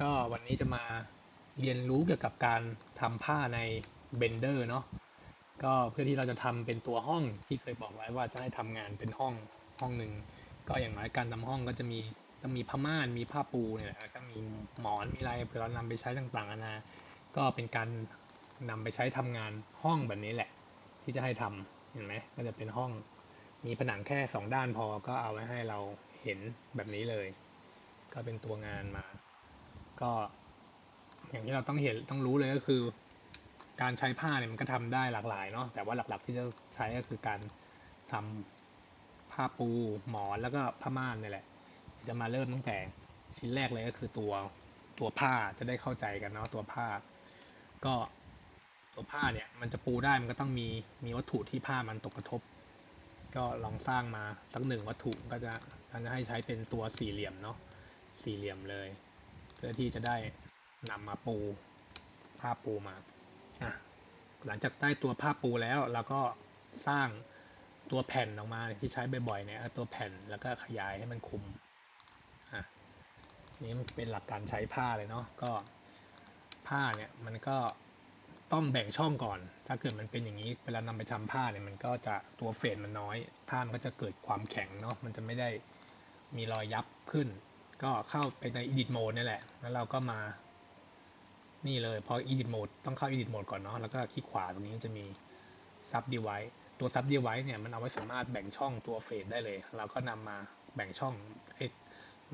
ก็วันนี้จะมาเรียนรู้เกี่ยวกับการทำผ้าใน Blender เนาะก็เพื่อที่เราจะทำเป็นตัวห้องที่เคยบอกไว้ว่าจะให้ทำงานเป็นห้องห้องหนึ่งก็อย่างน้อยการทำห้องก็จะมีต้องมีผ้าม่านมีผ้าปูเนี่ยแล้วก็มีหมอนมีอะไรเผื่อเรานำไปใช้ต่างๆนานาก็เป็นการนำไปใช้ทำงานห้องแบบนี้แหละ ที่จะให้ทำเห็นไหมก็จะเป็นห้องมีผนังแค่สองด้านพอก็เอาไว้ให้เราเห็นแบบนี้เลย ก็เป็นตัวงานมา ก็ อย่างที่เราต้องเห็นต้องรู้เลยก็คือ การใช้ผ้าเนี่ยมันก็ทำได้หลากหลายเนาะแต่ว่าหลักๆที่จะใช้ก็คือการทำผ้าปูหมอนแล้วก็ผ้าม่านนี่แหละ จะมาเริ่มตั้งแต่ชิ้นแรกเลยก็คือตัวตัวผ้าจะได้เข้าใจกันเนาะตัวผ้า ก็ตัวผ้าเนี่ยมันจะปูได้มันก็ต้องมีมีวัตถุที่ผ้ามันตกกระทบ ก็ลองสร้างมาสักหนึ่งวัตถุก็จะมันจะให้ใช้เป็นตัวสี่เหลี่ยมเนาะ สี่เหลี่ยมเลย เพื่อที่จะได้นำมาปูผ้าปูมาอะหลังจากได้ตัวผ้าปูแล้วเราก็สร้างตัวแผ่นออกมาที่ใช้บ่อยๆเนี่ยตัวแผ่นแล้วก็ขยายให้มันคุมอะนี่มันเป็นหลักการใช้ผ้าเลยเนาะก็ผ้าเนี่ยมันก็ต้องแบ่งช่องก่อน ถ้าเกิดมันเป็นอย่างนี้เวลานำไปทำผ้าเนี่ยมันก็จะตัวเฟดมันน้อยผ้ามันก็จะเกิดความแข็งเนาะมันจะไม่ได้มีรอยยับขึ้น ก็เข้าไปใน edit mode นี่แหละ แล้วเราก็มา นี่เลย พอ edit mode ต้องเข้า edit mode ก่อนเนาะ แล้วก็คลิกขวาตรงนี้จะมี sub device ตัว sub device เนี่ย มันเอาไว้สามารถแบ่งช่องตัวเฟดได้เลย เราก็นำมาแบ่งช่อง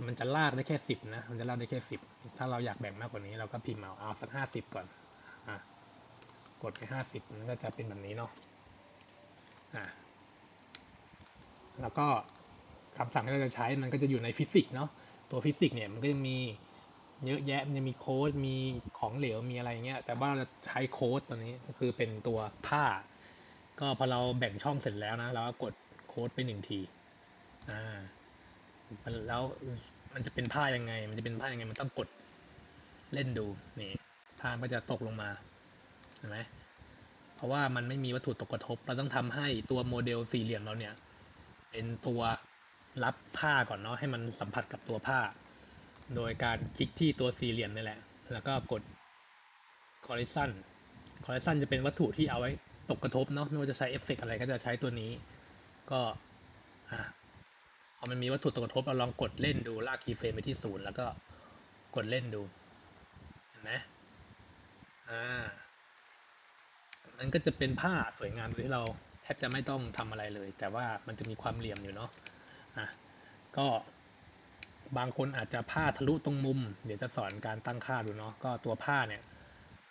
มันจะลากได้แค่สิบนะ มันจะลากได้แค่สิบถ้าเราอยากแบ่งมากกว่านี้เราก็พิมพ์เอาเอาสักห้าสิบก่อน อะ กดไปห้าสิบมันก็จะเป็นแบบนี้เนาะ อะ แล้วก็คำสั่งที่เราจะใช้มันก็จะอยู่ในฟิสิกส์เนาะ ตัวฟิสิกส์เนี่ยมันก็จะมีเยอะแยะมันจะมีโค้ดมีของเหลวมีอะไรเงี้ย แต่ว่าเราใช้โค้ดตัวนี้ก็คือเป็นตัวผ้า ก็พอเราแบ่งช่องเสร็จแล้วนะเราก็กดโค้ดไปหนึ่งทีอ่าแล้วมันจะเป็นผ้ายังไง มันจะเป็นผ้ายังไงมันต้องกดเล่นดูนี่ผ้ามันจะตกลงมาเห็นไหมเพราะว่ามันไม่มีวัตถุตกกระทบ เราต้องทำให้ตัวโมเดลสี่เหลี่ยมเราเนี่ย เป็นตัว รับผ้าก่อนเนาะให้มันสัมผัสกับตัวผ้า โดยการคลิกที่ตัวสี่เหลี่ยมนี่แหละ แล้วก็กด collision collision จะเป็นวัตถุที่เอาไว้ตกกระทบเนาะไม่ว่าจะใช้เอฟเฟกอะไรก็จะใช้ตัวนี้ ก็อะพอมันมีวัตถุตกกระทบเราลองกดเล่นดูลากคีย์เฟรมไปที่ศูนย์แล้วก็กดเล่นดูเห็นไหมอ่ามันก็จะเป็นผ้าสวยงามโดยที่เราแทบจะไม่ต้องทำอะไรเลย แต่ว่ามันจะมีความเหลี่ยมอยู่เนาะ อะก็บางคนอาจจะผ้าทะลุตรงมุม เดี๋ยวจะสอนการตั้งค่าดูเนาะก็ตัวผ้าเนี่ย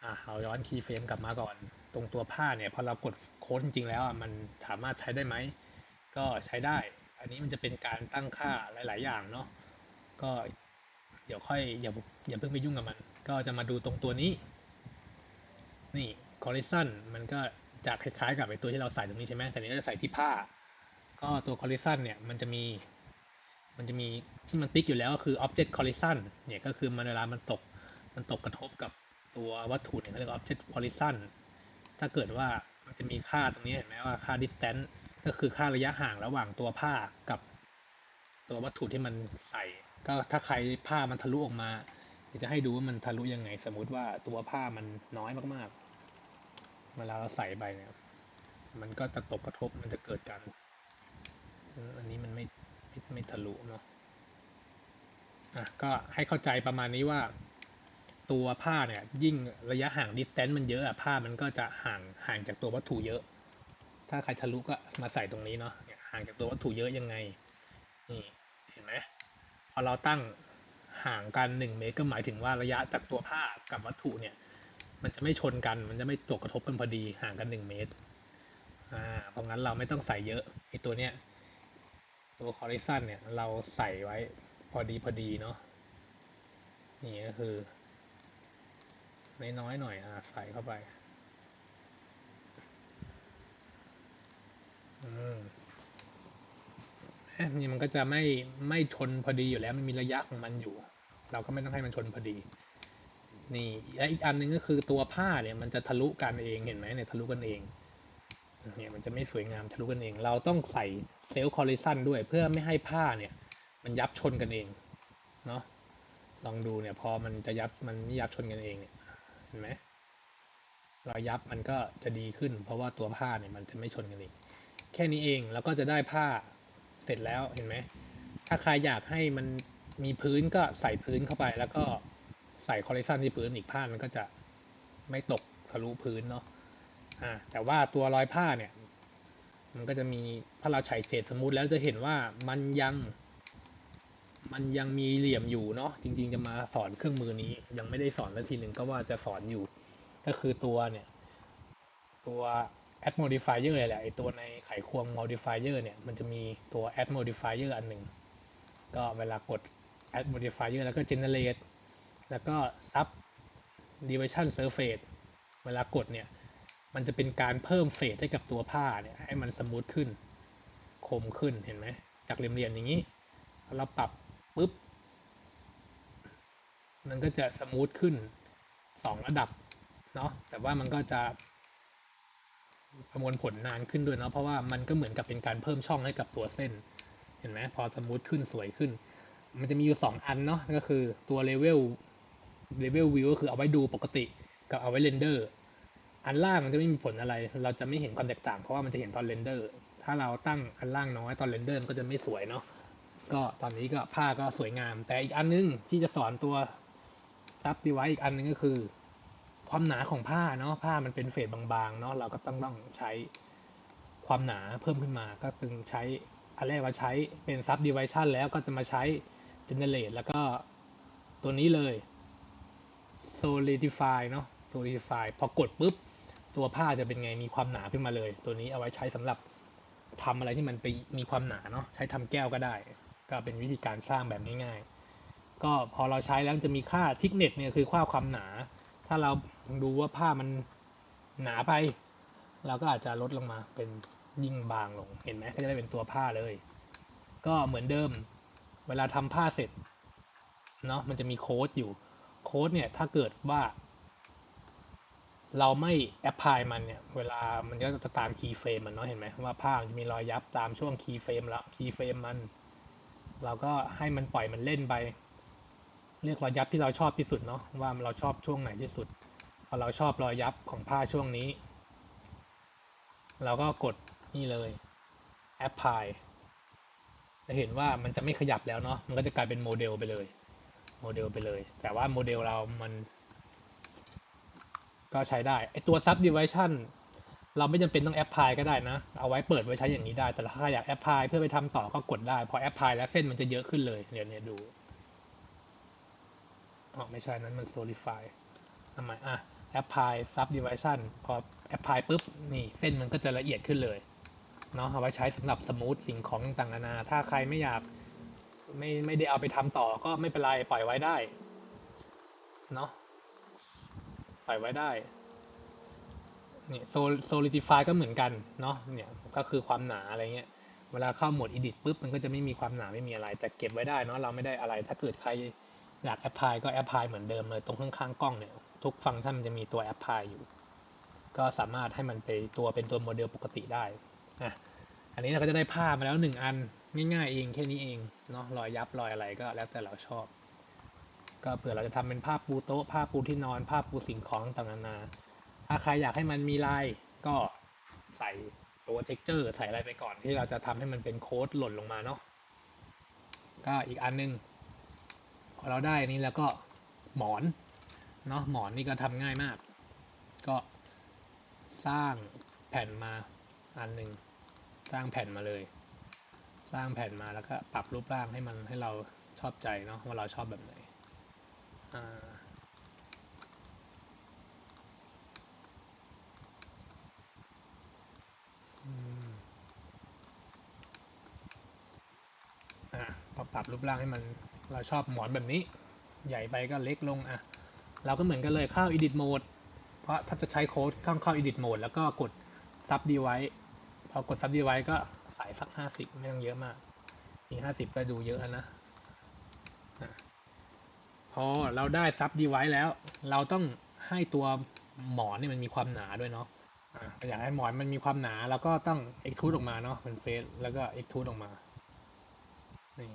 อะเราย้อนคีย์เฟรมกลับมาก่อน ตรงตัวผ้าเนี่ยพอเรากดโค้ดจริงๆแล้วมันสามารถใช้ได้ไหมก็ใช้ได้ อันนี้มันจะเป็นการตั้งค่าหลาย ๆ อย่างเนาะก็เดี๋ยวค่อยอย่าอย่าเพิ่งไปยุ่งกับมัน ก็จะมาดูตรงตัวนี้ นี่ collision มันก็จะคล้ายๆกับไอตัวที่เราใส่ตรงนี้ใช่ไหมแต่นี้เราจะใส่ที่ผ้า ก็ตัว collision เนี่ยมันจะมี มันจะมีที่มันติ๊กอยู่แล้วก็คือ object collision เนี่ยก็คือมันเวลามันตกมันตกกระทบกับตัววัตถุเนี่ยเขาเรียกว่า object collision ถ้าเกิดว่ามันจะมีค่าตรงนี้เห็นไหมว่าค่า distance ก็คือค่าระยะห่างระหว่างตัวผ้ากับ ตัววัตถุที่มันใส่ ก็ถ้าใครผ้ามันทะลุออกมาจะให้ดูว่ามันทะลุยังไง สมมุติว่าตัวผ้ามันน้อยมากๆเวลาเราใส่ไปเนี่ย มันก็จะตกกระทบมันจะเกิดการ อันนี้มันไม่ไม่ไม่ทะลุเนาะอะก็ให้เข้าใจประมาณนี้ว่า ตัวผ้าเนี่ย ยิ่งระยะห่าง distance มันเยอะอะผ้ามันก็จะห่างห่างจากตัววัตถุเยอะ ถ้าใครทะลุก็มาใส่ตรงนี้เนาะห่างจากตัววัตถุเยอะยังไงนี่เห็นไหมพอเราตั้งห่างกันหนึ่งเมตรก็หมายถึงว่าระยะจากตัวผ้ากับวัตถุเนี่ย มันจะไม่ชนกันมันจะไม่ตกกระทบกันพอดีห่างกันหนึ่งเมตรอ่าเพราะงั้นเราไม่ต้องใส่เยอะไอตัวเนี้ย ตัวคอริซันเนี่ย เราใส่ไว้พอดีพอดีเนาะนี่ก็คือ น้อยๆหน่อยอ่าใส่เข้าไปอืมนี่มันก็จะไม่ไม่ชนพอดีอยู่แล้วมันมีระยะของมันอยู่ เราก็ไม่ต้องให้มันชนพอดี นี่และอีกอันนึงก็คือตัวผ้าเนี่ย มันจะทะลุกันเองเห็นไหมเนี่ยทะลุกันเองเนี่ยมันจะไม่สวยงามทะลุกันเอง เราต้องใส่ เซลล์คอลลิชันด้วยเพื่อไม่ให้ผ้าเนี่ย มันยับชนกันเองเนาะลองดูเนี่ยพอมันจะยับมันไม่ยับชนกันเองเนี่ยเห็นไหมรอยยับมันก็จะดีขึ้น เพราะว่าตัวผ้าเนี่ยมันจะไม่ชนกันเองแค่นี้เองแล้วก็จะได้ผ้าเสร็จแล้วเห็นไหมถ้าใครอยากให้มันมีพื้นก็ใส่พื้นเข้าไป แล้วก็ใส่คอลเลคชันที่พื้นอีกผ้ามันก็จะไม่ตกทะลุพื้นเนาะอ่าแต่ว่าตัวรอยผ้าเนี่ย มันก็จะมีถ้าเราใช้เศษสมูทแล้วจะเห็นว่ามันยังมันยังมีเหลี่ยมอยู่เนาะจริง ๆ จะมาสอนเครื่องมือนี้ ยังไม่ได้สอนสักทีหนึ่งก็ว่าจะสอนอยู่ ก็คือตัวเนี่ย ตัว add modifier แหละไอตัวในไขควง modifier เนี่ย มันจะมีตัว add modifier อันหนึ่งก็เวลากด add modifier แล้วก็ generate แล้วก็ sub division surface เวลากดเนี่ย มันจะเป็นการเพิ่มเฟสให้กับตัวผ้าเนี่ยให้มันสมูทขึ้น คมขึ้นเห็นไหมจากเหลี่ยมๆอย่างนี้ เราปรับปุ๊บ มันก็จะสมูทขึ้นสองระดับเนาะแต่ว่ามันก็จะประมวลผลนานขึ้นด้วยเนาะเพราะว่ามันก็เหมือนกับเป็นการเพิ่มช่องให้กับตัวเส้น เห็นไหมพอสมูทขึ้นสวยขึ้น มันจะมีอยู่สองอันเนาะก็คือตัวเลเวลเลเวลวิวก็คือเอาไว้ดูปกติ กับเอาไว้เรนเดอร์ อันล่างมันจะไม่มีผลอะไร เราจะไม่เห็นความแตกต่างเพราะว่ามันจะเห็นตอนเรนเดอร์ ถ้าเราตั้งอันล่างน้อยตอนเรนเดอร์มันก็จะไม่สวยเนาะ ก็ตอนนี้ก็ผ้าก็สวยงาม แต่อีกอันนึงที่จะสอนตัวซับดีไว้อีกอันนึงก็คือ ความหนาของผ้าเนาะ ผ้ามันเป็นเฟดบางๆเนาะ เราก็ต้องต้องใช้ความหนาเพิ่มขึ้นมา ก็ตึงใช้อันแรกว่าใช้เป็นซับดีไวชันแล้วก็จะมาใช้เจเนเรตแล้วก็ตัวนี้เลย solidify เนาะ solidify พอกดปุ๊บ ตัวผ้าจะเป็นไงมีความหนาขึ้นมาเลย ตัวนี้เอาไว้ใช้สำหรับทำอะไรที่มันไปมีความหนาเนาะใช้ทำแก้วก็ได้ ก็เป็นวิธีการสร้างแบบง่ายๆ ก็พอเราใช้แล้วจะมีค่าทิกเน็ตเนี่ยคือค่าความหนา ถ้าเราดูว่าผ้ามันหนาไป เราก็อาจจะลดลงมาเป็นยิ่งบางลงเห็นไหมก็จะได้เป็นตัวผ้าเลย ก็เหมือนเดิม เวลาทำผ้าเสร็จเนาะมันจะมีโค้ดอยู่โค้ดเนี่ยถ้าเกิดว่า เราไม่แอปพลายมันเนี่ย เวลามันก็จะตามคีย์เฟรมมันเนาะเห็นไหมว่าผ้ามันจะมีรอยยับตามช่วงคีย์เฟรมแล้วคีย์เฟรมมัน เราก็ให้มันปล่อยมันเล่นไป เรียกรอยยับที่เราชอบที่สุดเนาะว่าเราชอบช่วงไหนที่สุดพอเราชอบรอยยับของผ้าช่วงนี้ เราก็กดนี่เลยแอปพลายจะเห็นว่ามันจะไม่ขยับแล้วเนาะมันก็จะกลายเป็นโมเดลไปเลยโมเดลไปเลย แต่ว่าโมเดลเรามัน ก็ใช้ได้ไอตัว subdivision เราไม่จำเป็นต้องแอปพลายก็ได้นะ เอาไว้เปิดไว้ใช้อย่างนี้ได้ แต่ถ้าอยากแอปพลายเพื่อไปทำต่อก็กดได้ พอแอปพลายแล้วเส้นมันจะเยอะขึ้นเลย เดี๋ยวนี้ดูอ๋อไม่ใช่นั้นมัน solidify ทำไมอะแอปพลาย subdivision พอแอปพลายปุ๊บ นี่เส้นมันก็จะละเอียดขึ้นเลยเนาะเอาไว้ใช้สำหรับสมูทสิ่งของต่างๆนานา ถ้าใครไม่อยากไม่ไม่ได้เอาไปทำต่อก็ไม่เป็นไร ปล่อยไว้ได้เนาะ ปล่อยไว้ได้นี่โซโซลิติฟายก็เหมือนกันเนาะเนี่ยก็คือความหนาอะไรเงี้ยเวลาเข้าโหมด edit ปุ๊บมันก็จะไม่มีความหนาไม่มีอะไร แต่เก็บไว้ได้เนาะเราไม่ได้อะไร ถ้าเกิดใครอยากแอปพลายก็แอปพลายเหมือนเดิมเลยตรงข้างๆกล้องเนี่ยทุกฟังก์ชันมันจะมีตัวแอปพลายอยู่ ก็สามารถให้มันไปตัวเป็นตัวโมเดลปกติได้อะอันนี้เราก็จะได้ภาพมาแล้วหนึ่งอันง่ายๆเองแค่นี้เองเนาะรอยยับรอยอะไรก็แล้วแต่เราชอบ ก็เผื่อเราจะทำเป็นภาพปูโต๊ะภาพปูที่นอน ภาพปูสิ่งของต่างๆนานาถ้าใครอยากให้มันมีลายก็ใส่ตัว texture ใส่อะไรไปก่อนที่เราจะทำให้มันเป็นโค้ดหล่นลงมาเนาะก็อีกอันนึงพอเราได้นี้แล้วก็หมอนเนาะหมอนนี่ก็ทำง่ายมาก ก็สร้างแผ่นมาอันหนึ่งสร้างแผ่นมาเลย สร้างแผ่นมาแล้วก็ปรับรูปร่างให้มันให้เราชอบใจเนาะว่าเราชอบแบบไหน อ่าอ่าพอปรับรูปร่างให้มันเราชอบหมอนแบบนี้ ใหญ่ไปก็เล็กลงอะ เราก็เหมือนกันเลยเข้า edit mode เพราะถ้าจะใช้โค้ดข้าเข้า edit mode แล้วก็กด sub device พอกด sub device ก็ใส่สักห้าสิบไม่ต้องเยอะมาก มีห้าสิบก็ดูเยอะแล้วนะ พอเราได้ sub device แล้ว เราต้องให้ตัวหมอนนี่มันมีความหนาด้วยเนาะอะอยากให้หมอนมันมีความหนาเราก็ต้อง extrude ออกมาเนาะเป็นเฟสแล้วก็ extrude ออกมานี่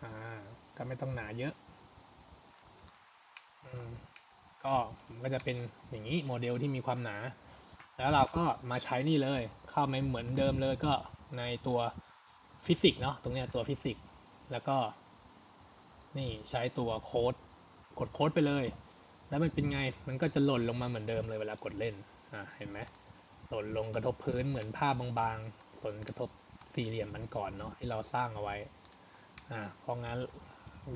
ออ่าก็ไม่ต้องหนาเยอะอืมก็มันก็จะเป็นอย่างนี้โมเดลที่มีความหนา แล้วเราก็มาใช้นี่เลย เข้ามาเหมือนเดิมเลยก็ในตัวฟิสิกส์เนาะตรงเนี้ยตัวฟิสิกส์แล้วก็ นี่ใช้ตัวโค้ดกดโค้ดไปเลย แล้วมันเป็นไงมันก็จะหล่นลงมาเหมือนเดิมเลยเวลากดเล่นอ่าเห็นไหมหล่นลงกระทบพื้นเหมือนผ้าบางๆส่วนกระทบสี่เหลี่ยมมันก่อนเนาะที่เราสร้างเอาไว้อ่าเพราะงั้น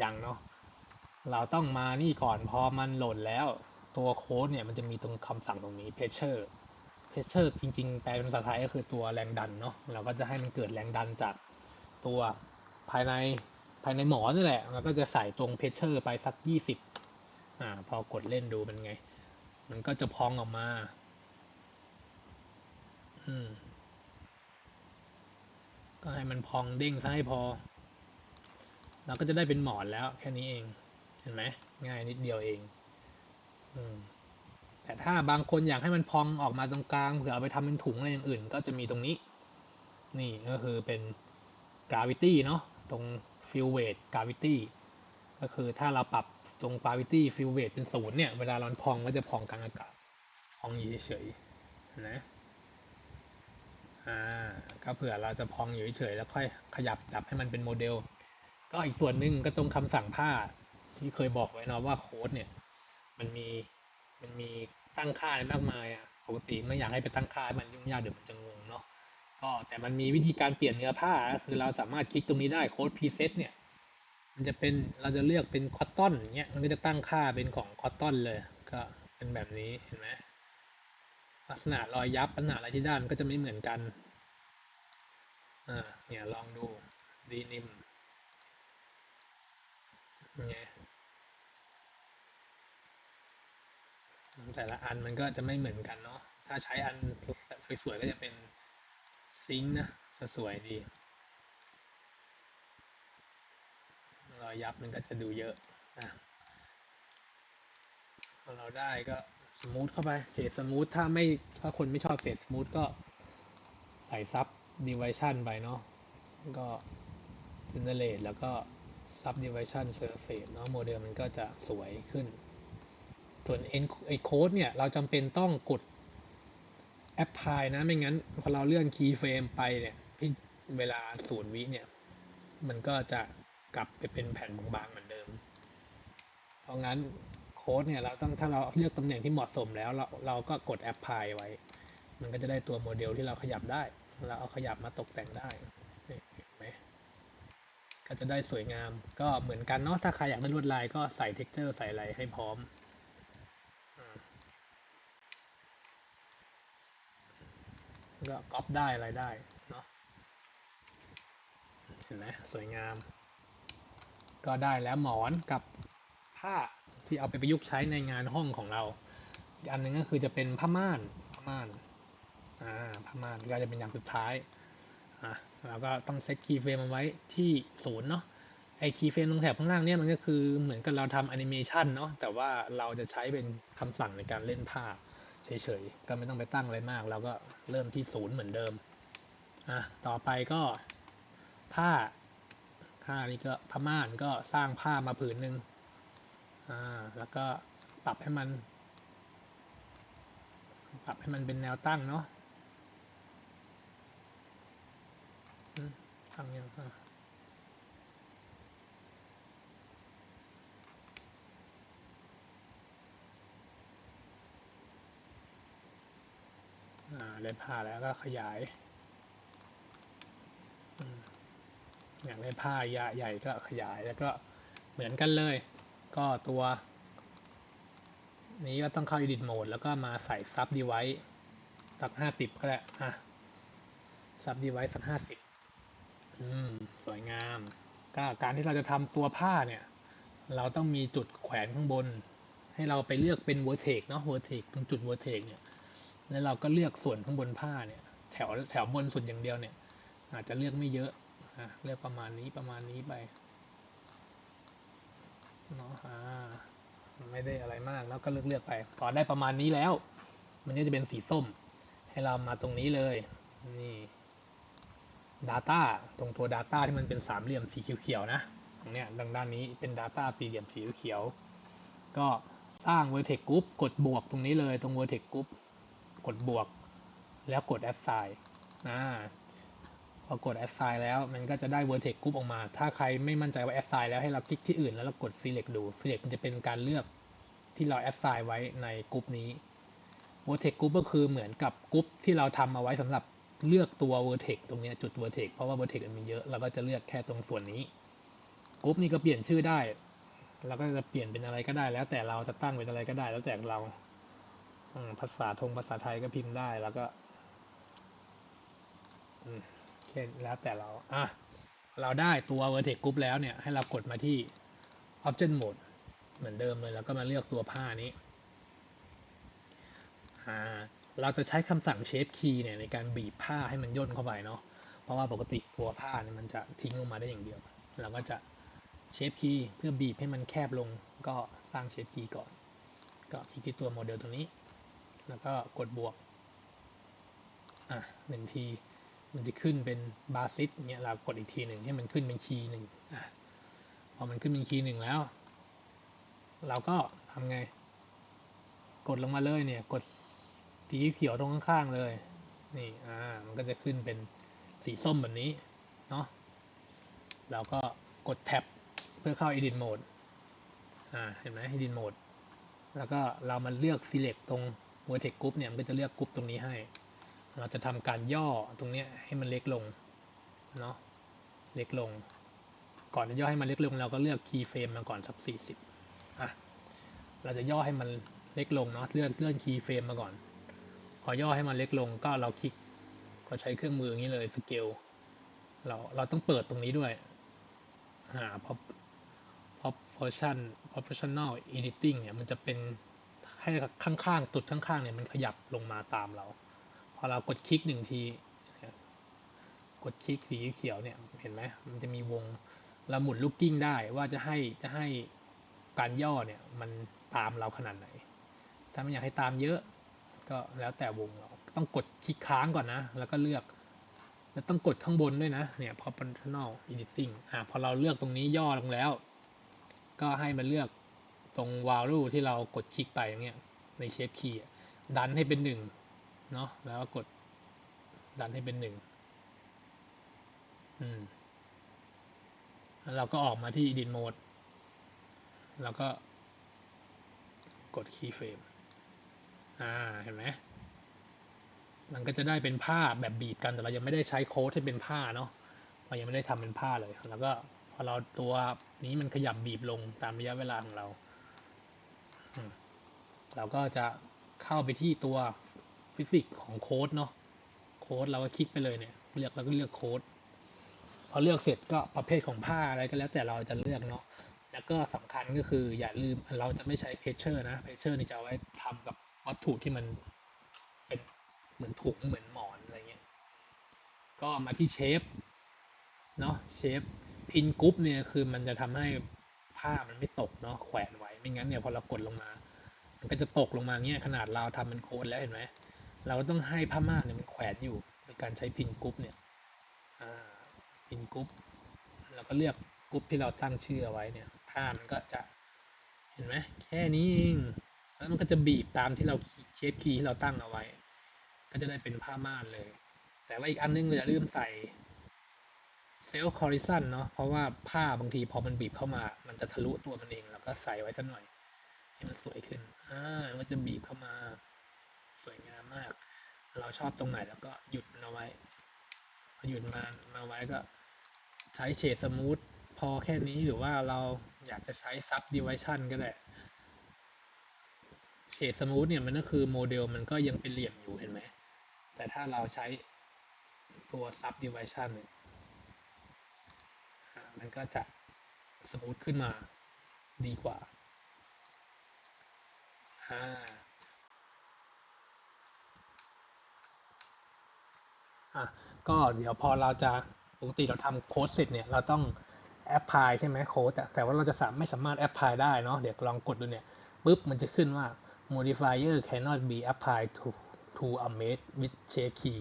ยังเนาะเราต้องมานี่ก่อนพอมันโหลดแล้วตัวโค้ดเนี่ยมันจะมีตรงคำสั่งตรงนี้ pressure pressure จริงๆ แปลเป็นภาษาไทยก็คือตัวแรงดันเนาะเราก็จะให้มันเกิดแรงดันจากตัวภายใน ภายในหมอนี่แหละเราก็จะใส่ตรง pressure ไปสักยี่สิบอ่า พอกดเล่นดูเป็นไง มันก็จะพองออกมา อืม ก็ให้มันพองเด้งซะให้พอ เราก็จะได้เป็นหมอนแล้ว แค่นี้เอง เห็นไหม ง่ายนิดเดียวเอง อืม แต่ถ้าบางคนอยากให้มันพองออกมาตรงกลางเผื่อเอาไปทำเป็นถุงอะไรอย่างอื่น ก็จะมีตรงนี้ นี่ก็คือเป็น gravity เนาะ ตรง field weight gravity ก็คือถ้าเราปรับตรง gravity field weight เป็นศูนย์เนี่ยเวลาเราพองก็จะพองกลางอากาศพองอยู่เฉยๆนะอ่าก็เผื่อเราจะพองอยู่เฉยๆแล้วค่อยขยับจับให้มันเป็นโมเดล ก็อีกส่วนหนึ่งก็ตรงคำสั่งผ้าที่เคยบอกไว้นะว่าโค้ดเนี่ย มันมีมันมีตั้งค่าอะไรมากมายอะปกติไม่อยากให้ไปตั้งค่ามันยุ่งยากเดี๋ยวมันจะงงเนาะ ก็แต่มันมีวิธีการเปลี่ยนเนื้อผ้าคือเราสามารถคลิกตรงนี้ได้โค้ดพรีเซตเนี่ย มันจะเป็นเราจะเลือกเป็นคอตตอนอย่างเงี้ยมันก็จะตั้งค่าเป็นของคอตตอนเลย ก็เป็นแบบนี้เห็นไหมลักษณะรอยยับลักษณะอะไรที่ด้านก็จะไม่เหมือนกันอ่าเนี่ยลองดูดีนิมเนี่ยแต่ละอันมันก็จะไม่เหมือนกันเนาะถ้าใช้อันสวยๆก็จะเป็น ซิงค์นะจะสวยดี รอยยับมันก็จะดูเยอะอะพอเราได้ก็สมูทเข้าไปเศษสมูทถ้าไม่ถ้าคนไม่ชอบเศษสมูทก็ใส่ซับดิวิชันไปเนาะก็ generate แล้วก็ subdivision surface เนาะโมเดลมันก็จะสวยขึ้น ส่วน n ไอโค้ดเนี่ย เราจำเป็นต้องกด apply นะไม่งั้นพอเราเลื่อน keyframe ไปเนี่ยที่เวลาศูนย์วิเนี่ย มันก็จะกลับไปเป็นแผ่นบางๆเหมือนเดิม เพราะงั้นโค้ดเนี่ยเราต้องถ้าเราเลือกตำแหน่งที่เหมาะสมแล้ว เราเราก็กด apply ไว้ มันก็จะได้ตัวโมเดลที่เราขยับได้ เราเอาขยับมาตกแต่งได้เห็นไหมก็จะได้สวยงามก็เหมือนกันเนาะถ้าใครอยากได้ลวดลายก็ใส่ texture ใส่อะไรให้พร้อม ก็ก๊อปได้อะไรได้เนาะเห็นไหมสวยงาม ก็ได้แล้วหมอนกับผ้าที่เอาไปประยุกต์ใช้ในงานห้องของเราอีกอันหนึ่งก็คือจะเป็นผ้าม่านผ้าม่านอ่าผ้าม่านก็จะเป็นอย่างสุดท้ายอะเราก็ต้องเซตคีย์เฟรมมาไว้ที่ศูนย์เนาะไอคีย์เฟรมตรงแถบข้างล่างเนี่ยมันก็คือเหมือนกับเราทำแอนิเมชันเนาะแต่ว่าเราจะใช้เป็นคำสั่งในการเล่นภาพ เฉยๆ ก็ไม่ต้องไปตั้งอะไรมาก เราก็เริ่มที่ศูนย์เหมือนเดิม อะ ต่อไปก็ผ้า ผ้านี่ก็ผ้าม่านก็สร้างผ้ามาผืนหนึ่งอ่า แล้วก็ปรับให้มัน ปรับให้มันเป็นแนวตั้งเนาะทำยังอะ อ่าได้ผ้าแล้วก็ขยายอย่ากได้ผ้าใหญ่ก็ขยายแล้วก็เหมือนกันเลย ก็ตัว นี้ก็ต้องเข้า edit mode แล้วก็มาใส่ sub device สักห้าสิบก็ได้อะ sub device สักห้าสิบอืม สวยงาม ก็การที่เราจะทำตัวผ้าเนี่ย เราต้องมีจุดแขวนข้างบน ให้เราไปเลือกเป็น vertex เนาะ vertex ตรงจุด vertex เนี่ย แล้วเราก็เลือกส่วนข้างบนผ้าเนี่ย แถวแถวบนสุดอย่างเดียวเนี่ย อาจจะเลือกไม่เยอะอะเลือกประมาณนี้ประมาณนี้ไปเนาะอ่าไม่ได้อะไรมากแล้วก็เลือกเลือกไปพอได้ประมาณนี้แล้ว มันก็จะเป็นสีส้ม ให้เรามาตรงนี้เลยนี่ Data ตรงตัว Data ที่มันเป็นสามเหลี่ยมสีเขียวๆนะตรงเนี้ยดังด้านนี้เป็น Data สี่เหลี่ยมสีเขียว ก็สร้าง vertex group กดบวกตรงนี้เลยตรง vertex group กดบวก แล้วกด assign อ่าพอกด assign แล้วมันก็จะได้ vertex group ออกมา ถ้าใครไม่มั่นใจว่า assign แล้วให้เราคลิกที่อื่นแล้วเรากด select ดู select มันจะเป็นการเลือกที่เรา assign ไว้ในกลุ่มนี้ vertex group ก็คือเหมือนกับกลุ่มที่เราทำเอาไว้สำหรับเลือกตัว vertex ตรงนี้จุด vertex เพราะว่า vertex มันมีเยอะ เราก็จะเลือกแค่ตรงส่วนนี้กลุ่มนี้ก็เปลี่ยนชื่อได้ เราก็จะเปลี่ยนเป็นอะไรก็ได้ แล้วแต่เราจะตั้งเป็นอะไรก็ได้ แล้วแต่เรา ภาษาทงภาษาไทยก็พิมพ์ได้แล้วก็เช่นแล้วแต่เรา อะ เราได้ตัว vertex group แล้วเนี่ย ให้เรากดมาที่ object mode เหมือนเดิมเลย แล้วก็มาเลือกตัวผ้านี้ อ่า เราจะใช้คำสั่ง shape key เนี่ยในการบีบผ้าให้มันย่นเข้าไปเนาะ เพราะว่าปกติตัวผ้าเนี่ยมันจะทิ้งลงมาได้อย่างเดียว เราก็จะ shape key เพื่อบีบให้มันแคบลง ก็สร้าง shape key ก่อน ก็คลิกที่ตัวโมเดลตรงนี้ แล้วก็กดบวก อะหนึ่งที มันจะขึ้นเป็นบาซิสเนี่ยเรากดอีกทีหนึ่งให้มันขึ้นเป็นคีย์หนึ่งอะพอมันขึ้นเป็นคีย์หนึ่งแล้ว เราก็ทำไง กดลงมาเลยเนี่ย กดสีเขียวตรงข้างๆเลย นี่ อ่า มันก็จะขึ้นเป็นสีส้มแบบนี้ เนาะเราก็กดแท็บเพื่อเข้า edit mode อ่า เห็นไหม edit mode แล้วก็เรามาเลือก select ตรง vertex group เนี่ยมันก็จะเลือกกรุ๊ปตรงนี้ให้ เราจะทำการย่อตรงนี้ให้มันเล็กลงเนาะเล็กลง ก่อนจะย่อให้มันเล็กลง เราก็เลือกคีย์เฟรมมาก่อนสักสี่สิบอะเราจะย่อให้มันเล็กลงเนาะเลื่อนเลื่อนคีย์เฟรมมาก่อน พอย่อให้มันเล็กลงก็เราคลิกก็ใช้เครื่องมืออย่างนี้เลยสเกลเราเราต้องเปิดตรงนี้ด้วยหา pop proportion proportional editing เนี่ยมันจะเป็น ให้ข้างๆตุดข้างๆเนี่ยมันขยับลงมาตามเรา พอเรากดคลิกหนึ่งทีกดคลิกสีเขียวเนี่ยเห็นไหมมันจะมีวงเราหมุนลูกกิ้งได้ว่าจะให้จะให้การย่อเนี่ยมันตามเราขนาดไหน ถ้าไม่อยากให้ตามเยอะ ก็แล้วแต่วงเราต้องกดคลิกค้างก่อนนะ แล้วก็เลือก แล้วต้องกดข้างบนด้วยนะเนี่ย proportional editing อ่าพอเราเลือกตรงนี้ย่อลงแล้ว ก็ให้มันเลือก ตรง value ที่เรากดคลิกไปอย่างเงี้ยในเชฟคีย์ดันให้เป็นหนึ่งเนาะแล้วก็กดดันให้เป็นหนึ่งอืมแล้วเราก็ออกมาที่ edit mode แล้วก็กด keyframe อ่าเห็นไหมมันก็จะได้เป็นผ้าแบบบีบกันแต่เรายังไม่ได้ใช้โค้ดให้เป็นผ้าเนาะเรายังไม่ได้ทำเป็นผ้าเลย แล้วก็พอเราตัวนี้มันขยับบีบลงตามระยะเวลาของเรา เราก็จะเข้าไปที่ตัวฟิสิกของโค้ดเนาะโค้ดเราก็คลิกไปเลยเนี่ย เลือกเราก็เลือกโค้ดพอเลือกเสร็จก็ประเภทของผ้าอะไรก็แล้วแต่เราจะเลือกเนาะแล้วก็สำคัญก็คืออย่าลืมเราจะไม่ใช้เพชเชอร์นะเพชเชอร์นี่จะเอาไว้ทำกับวัตถุที่มันเป็นเหมือนถุงเหมือนหมอนอะไรเงี้ยก็มาที่เชฟเนาะเชฟพินกรุ๊ปเนี่ยคือมันจะทำให้ผ้ามันไม่ตกเนาะแขวนไว้ ไม่งั้นเนี่ยพอเรากดลงมา มันก็จะตกลงมาเงี้ยขนาดเราทำเป็นโค้ดแล้วเห็นไหมเราก็ต้องให้ผ้าม่านเนี่ยมันแขวนอยู่ในการใช้พินกรุ๊ปเนี่ยพินกรุ๊ปเราก็เลือกกรุ๊ปที่เราตั้งชื่อเอาไว้เนี่ยผ้ามันก็จะเห็นไหมแค่นี้เองแล้วมันก็จะบีบตามที่เราเชฟคีย์ที่เราตั้งเอาไว้ ก็จะได้เป็นผ้าม่านเลย แต่ว่าอีกอันนึงเราจะลืมใส่ เซลล์คอริซันเนาะเพราะว่าผ้าบางทีพอมันบีบเข้ามา มันจะทะลุตัวมันเองเราก็ใส่ไว้สักหน่อย ให้มันสวยขึ้นอ่ามันจะบีบเข้ามาสวยงามมาก เราชอบตรงไหนแล้วก็หยุดมันเอาไว้พอหยุดมามาไว้ก็ ใช้เฉดสมูทพอแค่นี้หรือว่าเราอยากจะใช้ซับดิวิชันก็ได้เฉดสมูทเนี่ยมันก็คือโมเดลมันก็ยังเป็นเหลี่ยมอยู่เห็นไหมแต่ถ้าเราใช้ตัวซับดิวิชัน มันก็จะสมูทขึ้นมาดีกว่าอ่าอะก็เดี๋ยวพอเราจะปกติเราทำโค้ดเสร็จเนี่ยเราต้องแอปพลายใช่ไหมโค้ดแต่ว่าเราจะสามไม่สามารถแอปพลายได้เนาะเดี๋ยวลองกดดูเนี่ยปุ๊บมันจะขึ้นว่า modifier cannot be applied to to a made with shape key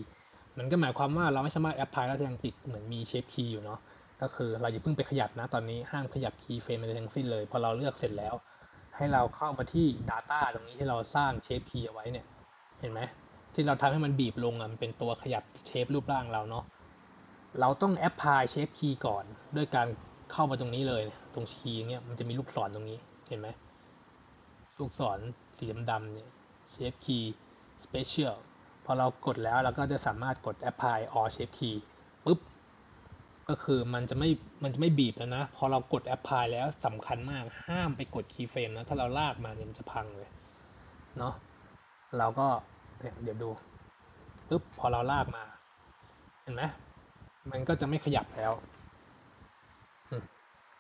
มันก็หมายความว่าเราไม่สามารถแอปพลายแล้วยังติดเหมือนมี shape key อยู่เนาะ ก็คือเราอย่าเพิ่งไปขยับนะตอนนี้ห้ามขยับคีย์เฟรมอะไรทั้งสิ้นเลยพอเราเลือกเสร็จแล้ว ให้เราเข้ามาที่ Data ตรงนี้ที่เราสร้างเชฟคีย์เอาไว้เนี่ย เห็นไหมที่เราทำให้มันบีบลงอะมันเป็นตัวขยับเชฟรูปร่างเราเนาะเราต้องแอปพลายเชฟคีย์ก่อนด้วยการเข้ามาตรงนี้เลย ตรงคีย์เนี่ยมันจะมีลูกศรตรงนี้เห็นไหมลูกศรสีดำๆเนี่ยเชฟคีย์ special พอเรากดแล้วเราก็จะสามารถกด apply all shape key ปุ๊บ ก็คือมันจะไม่มันจะไม่บีบแล้วนะ พอเรากด apply แล้วสำคัญมากห้ามไปกด keyframe นะ ถ้าเราลากมาเนี่ยมันจะพังเลยเนาะเราก็เนี่ยเดี๋ยวดูปุ๊บพอเราลากมา เห็นไหมมันก็จะไม่ขยับแล้ว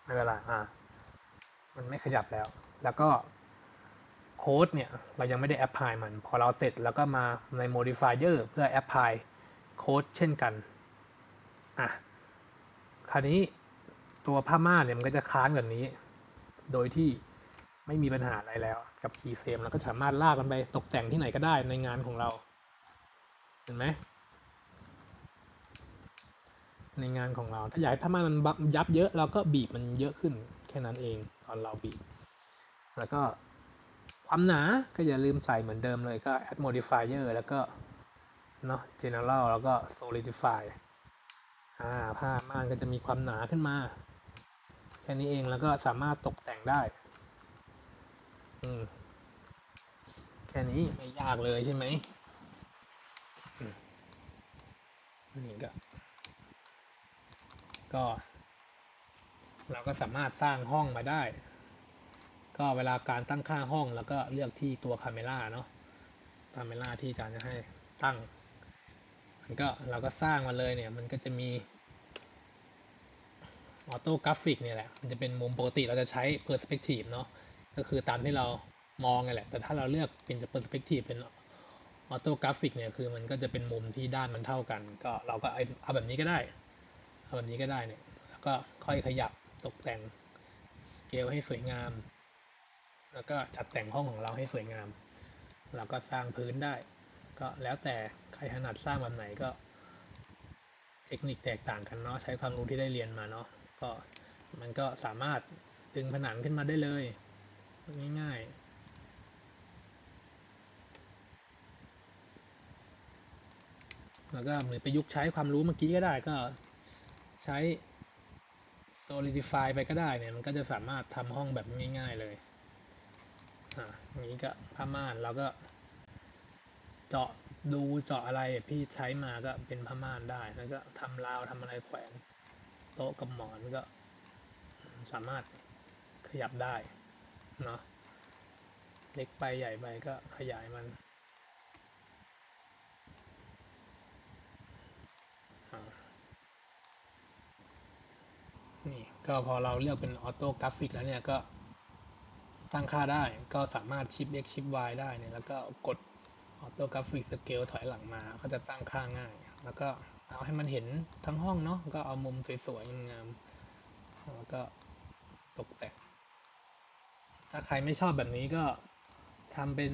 ไม่เป็นไรอ่ามันไม่ขยับแล้ว แล้วก็โค้ดเนี่ยเรายังไม่ได้แอปพลายมัน พอเราเสร็จแล้วก็มาใน modifier เพื่อแอปพลายโค้ดเช่นกันอะ คราวนี้ตัวผ้าม่านเนี่ยมันก็จะค้างแบบนี้ โดยที่ไม่มีปัญหาอะไรแล้ว กับคีย์เฟรมเราก็สามารถลากมันไปตกแต่งที่ไหนก็ได้ในงานของเรา เห็นไหมในงานของเรา ถ้าอยากให้ผ้าม่านมันยับเยอะเราก็บีบมันเยอะขึ้นแค่นั้นเองตอนเราบีบ แล้วก็ความหนาก็อย่าลืมใส่เหมือนเดิมเลยก็ add modifier แล้วก็เนาะ general แล้วก็ solidify อ่าผ้าม่านก็จะมีความหนาขึ้นมา แค่นี้เองแล้วก็สามารถตกแต่งได้ อืมแค่นี้ไม่ยากเลยใช่ไหมนี่ก็ ก็ เราก็สามารถสร้างห้องมาได้ ก็เวลาการตั้งค่าห้องแล้วก็เลือกที่ตัวคาเมล่าเนาะคาเมล่าที่อาจารย์จะให้ตั้ง มันก็เราก็สร้างมาเลยเนี่ย มันก็จะมีออโต้กราฟิกเนี่ยแหละ มันจะเป็นมุมปกติเราจะใช้เพอร์สเปกทีฟเนาะ ก็คือตามที่เรามองไงแหละ แต่ถ้าเราเลือกเป็นเพอร์สเปกทีฟเป็นออโต้กราฟิกเนี่ย คือมันก็จะเป็นมุมที่ด้านมันเท่ากัน ก็เราก็เอาแบบนี้ก็ได้ เอาแบบนี้ก็ได้เนี่ย แล้วก็ค่อยขยับตกแต่งสเกลให้สวยงาม แล้วก็จัดแต่งห้องของเราให้สวยงาม เราก็สร้างพื้นได้ ก็แล้วแต่ ครถนัดสร้างแบบไหนก็ เทคนิคแตกต่างกันเนาะใช้ความรู้ที่ได้เรียนมาเนาะก็มันก็สามารถดึงผนังขึ้นมาได้เลย ง่ายๆแล้วก็เหมือนประยุกต์ใช้ความรู้เมื่อกี้ก็ได้ก็ใช้ solidify ไปก็ได้เนี่ย มันก็จะสามารถทำห้องแบบง่าย ๆเลยอ่านี้ก็ผ้าม่านเราก็ เจาะ ดูเจาะอะไรพี่ใช้มาก็เป็นผ้าม่านได้ แล้วก็ทำราวทำอะไรแขวนโต๊ะกับหมอนก็สามารถขยับได้เนาะเล็กไปใหญ่ไปก็ขยายมันนี่ก็พอเราเลือกเป็นออโต้กราฟิกแล้วเนี่ยก็ตั้งค่าได้ก็สามารถชิป x ชิป y ได้เนี่ยแล้วก็กด ออโต้กราฟิกสเกลถอยหลังมาก็จะตั้งค่าง่าย แล้วก็เอาให้มันเห็นทั้งห้องเนาะก็เอามุมสวยๆงามๆแล้วก็ตกแต่งถ้าใครไม่ชอบแบบนี้ก็ทำเป็น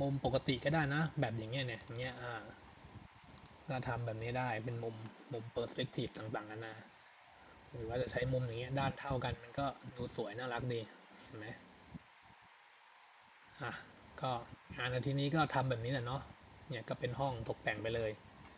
มุมปกติก็ได้นะ แบบอย่างเงี้ยเนี่ยอย่างเงี้ยอ่าก็ทำแบบนี้ได้เป็นมุมมุมเปอร์สเปกทีฟต่างๆนานาหรือว่าจะใช้มุมอย่างเงี้ยด้านเท่ากันมันก็ดูสวยน่ารักดีเห็นไหมอะ ก็งานอาทิตย์นี้ก็ทำแบบนี้แหละเนาะเนี่ยก็เป็นห้องตกแต่งไปเลย